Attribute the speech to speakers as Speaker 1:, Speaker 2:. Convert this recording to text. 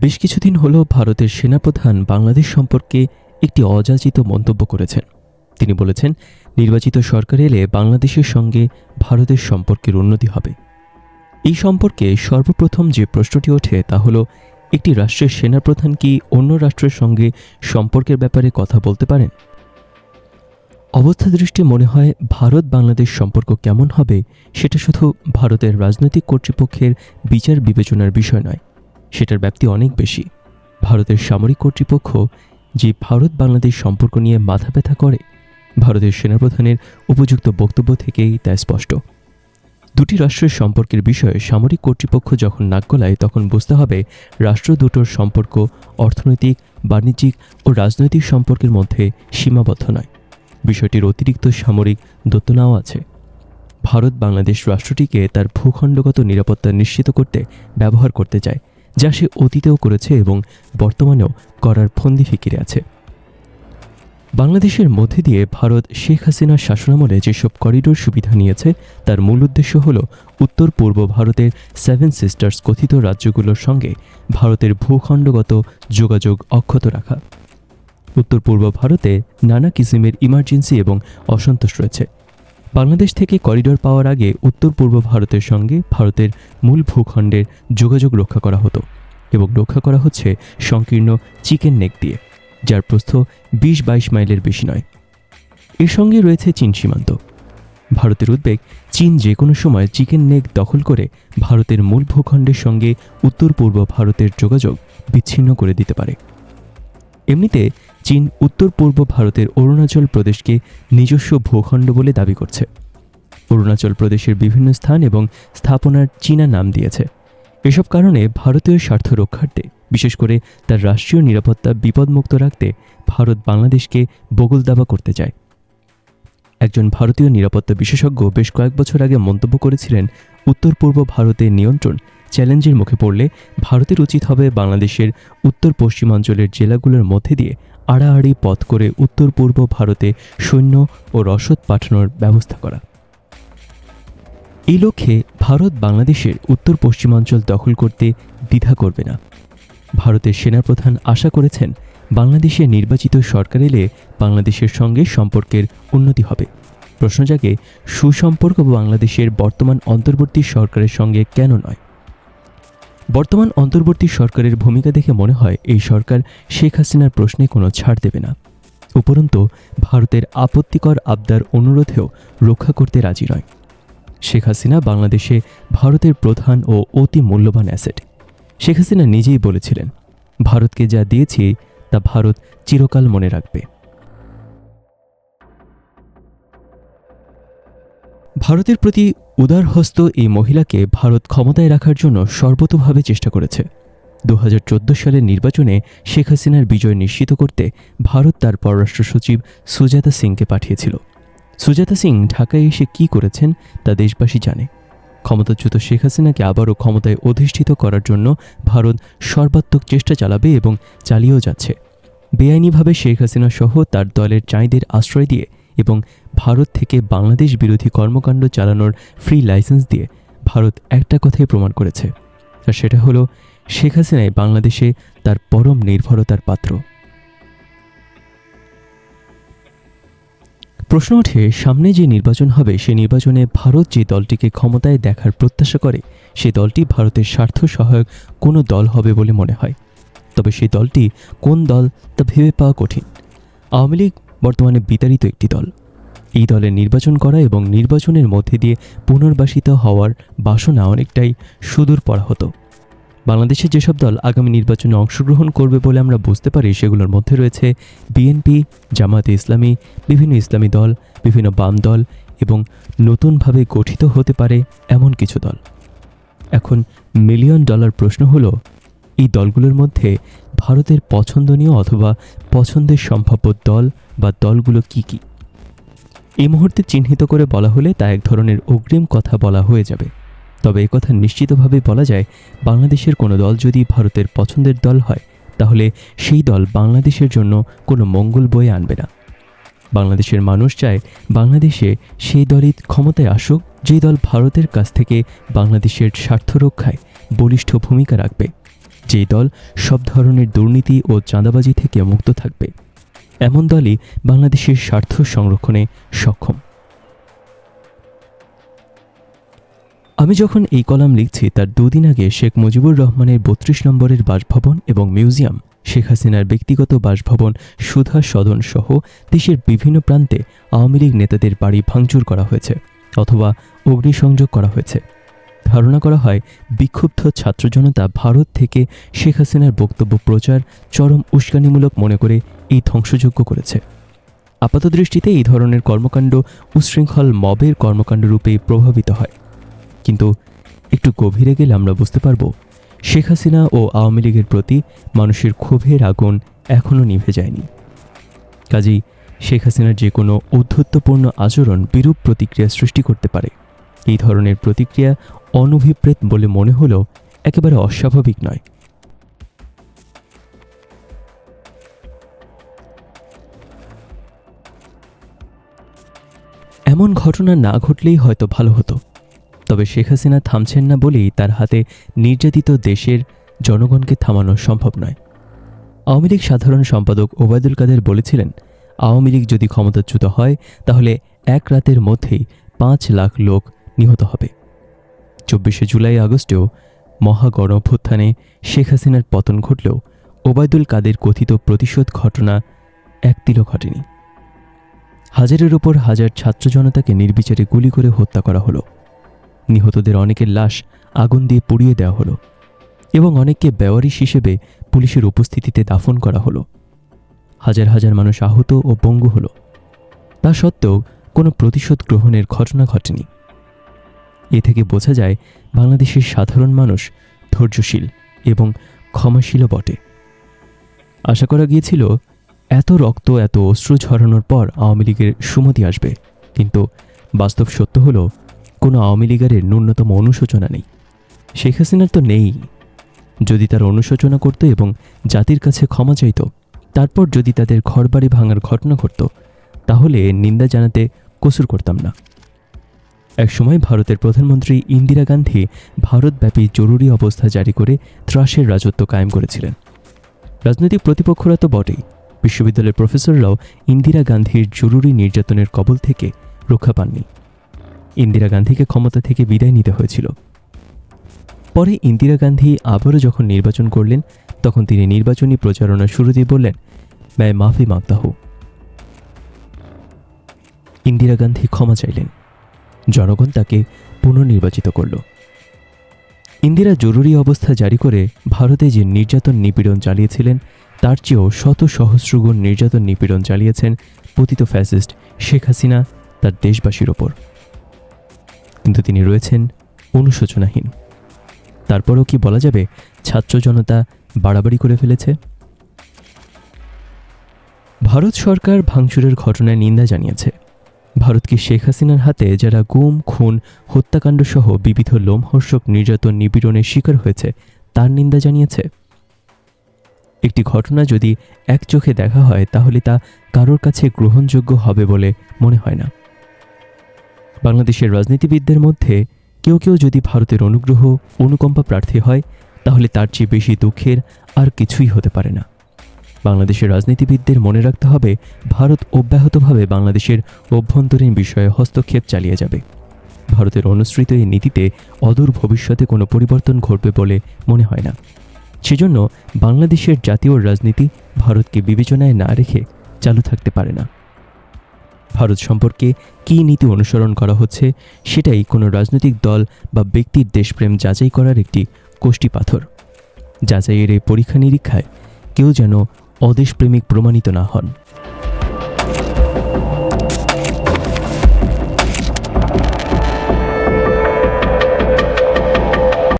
Speaker 1: বেশ কিছুদিন হলো ভারতের সেনাপ্রধান বাংলাদেশ সম্পর্কে একটি অযাচিত মন্তব্য করেছেন। তিনি বলেছেন, নির্বাচিত সরকার এলে বাংলাদেশের সঙ্গে ভারতের সম্পর্কের উন্নতি হবে। এই সম্পর্কে সর্বপ্রথম যে প্রশ্নটি ওঠে তা হলো, একটি রাষ্ট্রের সেনাপ্রধান কি অন্য রাষ্ট্রের সঙ্গে সম্পর্কের ব্যাপারে কথা বলতে পারেন? অবস্থা দৃষ্টি মনে হয়, ভারত বাংলাদেশ সম্পর্ক কেমন হবে সেটা শুধু ভারতের রাজনৈতিক কর্তৃপক্ষের বিচার বিবেচনার বিষয় নয়। সেটার ব্যাপ্তি অনেক বেশি। ভারতের সামরিক কর্তৃপক্ষ যে ভারত বাংলাদেশ সম্পর্ক নিয়ে মাথা ব্যথা করে, ভারতের সেনাপ্রধানের উপযুক্ত বক্তব্য থেকেই তা স্পষ্ট। দুটি রাষ্ট্রের সম্পর্কের বিষয়ে সামরিক কর্তৃপক্ষ যখন নাক গলায়, তখন বুঝতে হবে রাষ্ট্র দুটোর সম্পর্ক অর্থনৈতিক, বাণিজ্যিক ও রাজনৈতিক সম্পর্কের মধ্যে সীমাবদ্ধ নয়। বিষয়টির অতিরিক্ত সামরিক দত্তনাও আছে। ভারত বাংলাদেশ রাষ্ট্রটিকে তার ভূখণ্ডগত নিরাপত্তা নিশ্চিত করতে ব্যবহার করতে চায়। যা সে অতীতেও করেছে এবং বর্তমানেও করার ফন্দি ফিকিরে আছে। বাংলাদেশের মধ্যে দিয়ে ভারত শেখ হাসিনার শাসনামলে যেসব করিডোর সুবিধা নিয়েছে, তার মূল উদ্দেশ্য হল উত্তর পূর্ব ভারতের সেভেন সিস্টার্স কথিত রাজ্যগুলোর সঙ্গে ভারতের ভূখণ্ডগত যোগাযোগ অক্ষত রাখা। উত্তর পূর্ব ভারতে নানা কিসিমের ইমার্জেন্সি এবং অসন্তোষ রয়েছে। বাংলাদেশ থেকে করিডোর পাওয়ার আগে উত্তর পূর্ব ভারতের সঙ্গে ভারতের মূল ভূখণ্ডের যোগাযোগ রক্ষা করা হতো এবং রক্ষা করা হচ্ছে সংকীর্ণ চিকেন নেক দিয়ে, যার প্রস্থ বিশ বাইশ মাইলের বেশি নয়। এর সঙ্গে রয়েছে চীন সীমান্ত। ভারতের উদ্বেগ, চীন যে কোনো সময় চিকেন নেক দখল করে ভারতের মূল ভূখণ্ডের সঙ্গে উত্তর পূর্ব ভারতের যোগাযোগ বিচ্ছিন্ন করে দিতে পারে। এমনিতে চীন উত্তর পূর্ব ভারতের অরুণাচল প্রদেশকে নিজস্ব ভূখণ্ড বলে দাবি করছে। অরুণাচল প্রদেশের বিভিন্ন স্থান এবং স্থাপনার চীনা নাম দিয়েছে। এসব কারণে ভারতীয় স্বার্থ রক্ষার্থে, বিশেষ করে তার রাষ্ট্রীয় নিরাপত্তা বিপদমুক্ত রাখতে ভারত বাংলাদেশকে বগল দাবা করতে চায়। একজন ভারতীয় নিরাপত্তা বিশেষজ্ঞ বেশ কয়েক বছর আগে মন্তব্য করেছিলেন, উত্তর পূর্ব ভারতের নিয়ন্ত্রণ চ্যালেঞ্জের মুখে পড়লে ভারতের উচিত হবে বাংলাদেশের উত্তর পশ্চিমাঞ্চলের জেলাগুলোর মধ্যে দিয়ে আড়াআড়ি পথ করে উত্তর পূর্ব ভারতে সৈন্য ও রসদ পাঠানোর ব্যবস্থা করা। এই লক্ষ্যে ভারত বাংলাদেশের উত্তর পশ্চিমাঞ্চল দখল করতে দ্বিধা করবে না। ভারতের সেনাপ্রধান আশা করেছেন, বাংলাদেশে নির্বাচিত সরকার এলে বাংলাদেশের সঙ্গে সম্পর্কের উন্নতি হবে। প্রশ্ন জাগে, সুসম্পর্ক বাংলাদেশের বর্তমান অন্তর্বর্তী সরকারের সঙ্গে কেন নয়? বর্তমান অন্তর্বর্তী সরকারের ভূমিকা দেখে মনে হয় এই সরকার শেখ হাসিনার প্রশ্নে কোনো ছাড় দেবে না। উপরন্তু ভারতের আপত্তিকর আবদার অনুরোধেও রক্ষা করতে রাজি নয়। শেখ হাসিনা বাংলাদেশে ভারতের প্রধান ও অতি মূল্যবান অ্যাসেট। শেখ হাসিনা নিজেই বলেছিলেন, ভারতকে যা দিয়েছি, তা ভারত চিরকাল মনে রাখবে। ভারতের প্রতি উদারহস্ত এই মহিলাকে ভারত ক্ষমতায় রাখার জন্য সর্বতোভাবে চেষ্টা করেছে। দু হাজার চোদ্দ সালের নির্বাচনে শেখ হাসিনার বিজয় নিশ্চিত করতে ভারত তার পররাষ্ট্র সচিব সুজাতা সিংকে পাঠিয়েছিল। সুজাতা সিং ঢাকায় এসে কি করেছেন তা দেশবাসী জানে। ক্ষমতাচ্যুত শেখ হাসিনাকে আবারও ক্ষমতায় অধিষ্ঠিত করার জন্য ভারত সর্বাত্মক চেষ্টা চালাবে এবং চালিয়েও যাচ্ছে। বেআইনিভাবে শেখ হাসিনা সহ তার দলের চাঁইদের আশ্রয় দিয়ে এবং ভারত থেকে বাংলাদেশ বিরোধী কর্মকাণ্ড চালানোর ফ্রি লাইসেন্স দিয়ে ভারত একটা কথাই প্রমাণ করেছে, আর সেটা হলো শেখ হাসিনাই বাংলাদেশে তার পরম নির্ভরতার পাত্র। প্রশ্ন ওঠে, সামনে যে নির্বাচন হবে, সে নির্বাচনে ভারত যে দলটিকে ক্ষমতায় দেখার প্রত্যাশা করে, সে দলটি ভারতের স্বার্থ সহায়ক কোনো দল হবে বলে মনে হয়। তবে সেই দলটি কোন দল তা ভেবে পাওয়া কঠিন। আওয়ামী লীগ বর্তমানে বিতাড়িত একটি দল। এই দলের নির্বাচন করা এবং নির্বাচনের মধ্যে দিয়ে পুনর্বাসিত হওয়ার বাসনা অনেকটাই সুদূর পড়া হতো। বাংলাদেশে যেসব দল আগামী নির্বাচনে অংশগ্রহণ করবে বলে আমরা বুঝতে পারি, সেগুলোর মধ্যে রয়েছে বিএনপি জামাতে ইসলামী, বিভিন্ন ইসলামী দল, বিভিন্ন বাম দল এবং নতুনভাবে গঠিত হতে পারে এমন কিছু দল। এখন মিলিয়ন ডলার প্রশ্ন হলো এই দলগুলোর মধ্যে ভারতের পছন্দনীয় অথবা পছন্দের সম্ভাব্য দল বা দলগুলো কি কি? এই মুহূর্তে চিহ্নিত করে বলা হলে তা এক ধরনের অগ্রিম কথা বলা হয়ে যাবে। তবে কথা নিশ্চিতভাবে বলা যায়, বাংলাদেশের কোনো দল যদি ভারতের পছন্দের দল হয়, তাহলে সেই দল বাংলাদেশের জন্য কোনো মঙ্গল বয়ে আনবে না। বাংলাদেশের মানুষ চায় বাংলাদেশে সেই দলই ক্ষমতায় আসুক যে দল ভারতের কাছ থেকে বাংলাদেশের স্বার্থ রক্ষায় বলিষ্ঠ ভূমিকা রাখবে। যেই দল সব ধরনের দুর্নীতি ও চাঁদাবাজি থেকে মুক্ত থাকবে, এমন দলই বাংলাদেশের স্বার্থ সংরক্ষণে সক্ষম। আমি যখন এই কলাম লিখছি, তার দুদিন আগে শেখ মুজিবুর রহমানের বত্রিশ নম্বরের বাসভবন এবং মিউজিয়াম, শেখ হাসিনার ব্যক্তিগত বাসভবন, সুধা সদন সহ দেশের বিভিন্ন প্রান্তে আওয়ামী লীগ নেতাদের বাড়ি ভাঙচুর করা হয়েছে অথবা অগ্নিসংযোগ করা হয়েছে। ধারণা করা হয়, বিক্ষুব্ধ ছাত্র জনতা ভারত থেকে শেখ হাসিনার বক্তব্য প্রচার চরম উস্কানিমূলক মনে করে এই ধ্বংসযজ্ঞ করেছে। আপাতদৃষ্টিতে এই ধরনের কর্মকাণ্ড উশৃঙ্খল মবের কর্মকাণ্ড রূপে প্রভাবিত হয়। কিন্তু একটু গভীরে গেলে আমরা বুঝতে পারব, শেখ হাসিনা ও আওয়ামী লীগের প্রতি মানুষের ক্ষোভের আগুন এখনও নিভে যায়নি। কাজেই শেখ হাসিনার যে কোনো ঔদ্ধত্যপূর্ণ আচরণ বিরূপ প্রতিক্রিয়া সৃষ্টি করতে পারে। এই ধরনের প্রতিক্রিয়া অনভিপ্রেত বলে মনে হলেও একেবারে অস্বাভাবিক নয়। এমন ঘটনা না ঘটলেই হয়তো ভালো হতো, তবে শেখ হাসিনা থামছেন না বলেই তার হাতে নির্যাতিত দেশের জনগণকে থামানো সম্ভব নয়। আওয়ামী লীগ সাধারণ সম্পাদক ওবায়দুল কাদের বলেছিলেন, আওয়ামী লীগ যদি ক্ষমতাচ্যুত হয়, তাহলে এক রাতের মধ্যেই পাঁচ লাখ লোক নিহত হবে। চব্বিশে জুলাই আগস্টেও মহাগণঅভ্যুত্থানে শেখ হাসিনার পতন ঘটলেও ওবায়দুল কাদের কথিত প্রতিশোধ ঘটনা এক তিলও ঘটেনি। হাজারের ওপর হাজার ছাত্র জনতাকে নির্বিচারে গুলি করে হত্যা করা হলো। নিহতদের অনেকের লাশ আগুন দিয়ে পুড়িয়ে দেওয়া হলো এবং অনেককে বেওয়ারিশ হিসেবে পুলিশের উপস্থিতিতে দাফন করা হলো। হাজার হাজার মানুষ আহত ও পঙ্গু হলো। তা সত্ত্বেও কোনো প্রতিশোধ গ্রহণের ঘটনা ঘটেনি। এ থেকে বোঝা যায় বাংলাদেশের সাধারণ মানুষ ধৈর্যশীল এবং ক্ষমাশীলও বটে। আশা করা গিয়েছিল, এত রক্ত, এত অশ্রু ঝরানোর পর আওয়ামী লীগের সুমতি আসবে। কিন্তু বাস্তব সত্য হলো, কোনো আওয়ামী লীগারের ন্যূনতম অনুশোচনা নেই। শেখ হাসিনার তো নেই। যদি তার অনুশোচনা করত এবং জাতির কাছে ক্ষমা চাইত, তারপর যদি তাদের ঘরবাড়ি ভাঙার ঘটনা ঘটত, তাহলে নিন্দা জানাতে কসুর করতাম না। একসময় ভারতের প্রধানমন্ত্রী ইন্দিরা গান্ধী ভারতব্যাপী জরুরি অবস্থা জারি করে ত্রাসের রাজত্ব কায়েম করেছিলেন। রাজনৈতিক প্রতিপক্ষরা তো বটেই। বিশ্ববিদ্যালয়ের প্রফেসররাও ইন্দিরা গান্ধীর জরুরি নির্যাতনের কবল থেকে রক্ষা পাননি। ইন্দিরা গান্ধীকে ক্ষমতা থেকে বিদায় নিতে হয়েছিল। পরে ইন্দিরা গান্ধী আবারও যখন নির্বাচন করলেন, তখন তিনি নির্বাচনী প্রচারণা শুরুতেই বললেন ম্যায় মাফি মাগতা হো ইন্দিরা গান্ধী ক্ষমা চাইলেন। জনগণ তাকে পুনর্নির্বাচিত করল। ইন্দিরা জরুরি অবস্থা জারি করে ভারতে যে নির্যাতন নিপীড়ন চালিয়েছিলেন, তার চেয়েও শত সহস্রগুণ নির্যাতন নিপীড়ন চালিয়েছেন পতিত ফ্যাসিস্ট শেখ হাসিনা তার দেশবাসীর ওপর। কিন্তু তিনি রয়েছেন অনুশোচনাহীন। তারপরও কি বলা যাবে, ছাত্র জনতা বাড়াবাড়ি করে ফেলেছে? ভারত সরকার ভাঙচুরের ঘটনায় নিন্দা জানিয়েছে। ভারতকে শেখ হাসিনার হাতে যারা গুম, খুন, হত্যাকাণ্ড সহ বিবিধ লোমহর্ষক নির্যাতন নিপীড়নের শিকার হয়েছে, তার নিন্দা জানিয়েছে। একটি ঘটনা যদি এক চোখে দেখা হয়, তাহলে তা কারোর কাছে গ্রহণযোগ্য হবে বলে মনে হয় না। বাংলাদেশের রাজনীতিবিদদের মধ্যে কেউ কেউ যদি ভারতের অনুগ্রহ, অনুকম্পা প্রার্থী হয়, তাহলে তার চেয়ে বেশি দুঃখের আর কিছুই হতে পারে না। বাংলাদেশের রাজনীতিবিদদের মনে রাখতে হবে, ভারত অব্যাহতভাবে বাংলাদেশের অভ্যন্তরীণ বিষয়ে হস্তক্ষেপ চালিয়ে যাবে। ভারতের অনুসৃত এই নীতিতে অদূর ভবিষ্যতে কোনো পরিবর্তন ঘটবে বলে মনে হয় না। সেজন্য বাংলাদেশের জাতীয় রাজনীতি ভারতকে বিবেচনায় না রেখে চালু থাকতে পারে না। ভারত সম্পর্কে কী নীতি অনুসরণ করা হচ্ছে, সেটাই কোনো রাজনৈতিক দল বা ব্যক্তির দেশপ্রেম যাচাই করার একটি কোষ্টি পাথর। যাচাইয়ের এই পরীক্ষা নিরীক্ষায় কেউ যেন অদেশপ্রেমিক প্রমাণিত না হন।